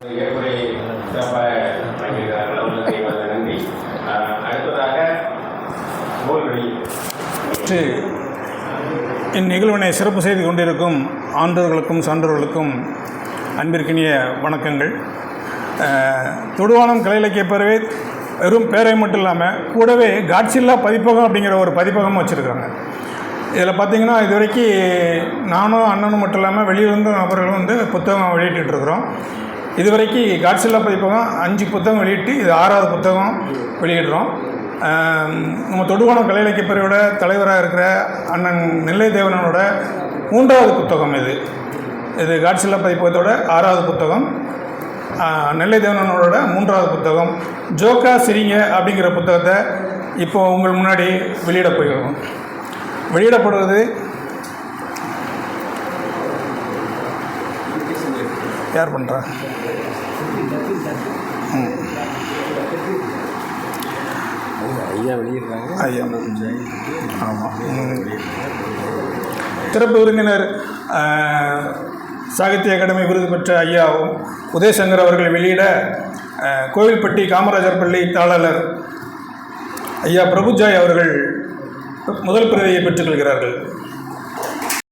ஏற்புரை சிறப்பாக அவர்களுக்கு நன்றி அடுத்ததாக இந்நிகழ்வினை சிறப்பு செய்து கொண்டிருக்கும் ஆண்டவர்களுக்கும் சான்றோர்களுக்கும் அன்பிற்கினிய வணக்கங்கள். தொடுவானம் கலை இலக்கிய பேரவை வெறும் பேரை மட்டும் இல்லாமல் கூடவே காட்சில்லா பதிப்பகம் அப்படிங்கிற ஒரு பதிப்பகமும் வச்சுருக்காங்க. இதில் பார்த்தீங்கன்னா இது வரைக்கும் நானும் அண்ணனும் மட்டும் இல்லாமல் வெளியிலிருந்து நபர்களும் வந்து புத்தகம் வெளியிட்டு இருக்கிறோம். இதுவரைக்கும் காட்சில்லா பதிப்பகம் அஞ்சு புத்தகம் வெளியிட்டு இது ஆறாவது புத்தகம் வெளியிடுறோம். நம்ம தொடுகோணம் கலை இலக்கிய தலைவராக இருக்கிற அண்ணன் நெல்லை தேவனோட மூன்றாவது புத்தகம் இது. இது காட்சில்லா பதிப்பகத்தோட ஆறாவது புத்தகம். நெல்லை தேவனனோட மூன்றாவது புத்தகம். ஜோக்கா சிரிங்க அப்படிங்கிற புத்தகத்தை இப்போ உங்கள் முன்னாடி வெளியிட போயிடுவோம் வெளியிடப்படுவது யார் பண்ணுறா ஐயா. வெளியிடுறாங்க ஐயா ஆமாம் சிறப்பு விருந்தினர் சாகித்ய அகாடமி விருது பெற்ற ஐயாவும் உதயசங்கர் அவர்கள் வெளியிட கோவில்பட்டி காமராஜர் பள்ளி தாளர் ஐயா பிரபுஜாய் அவர்கள் முதல் பிரதியை பெற்றுக்கொள்கிறார்கள்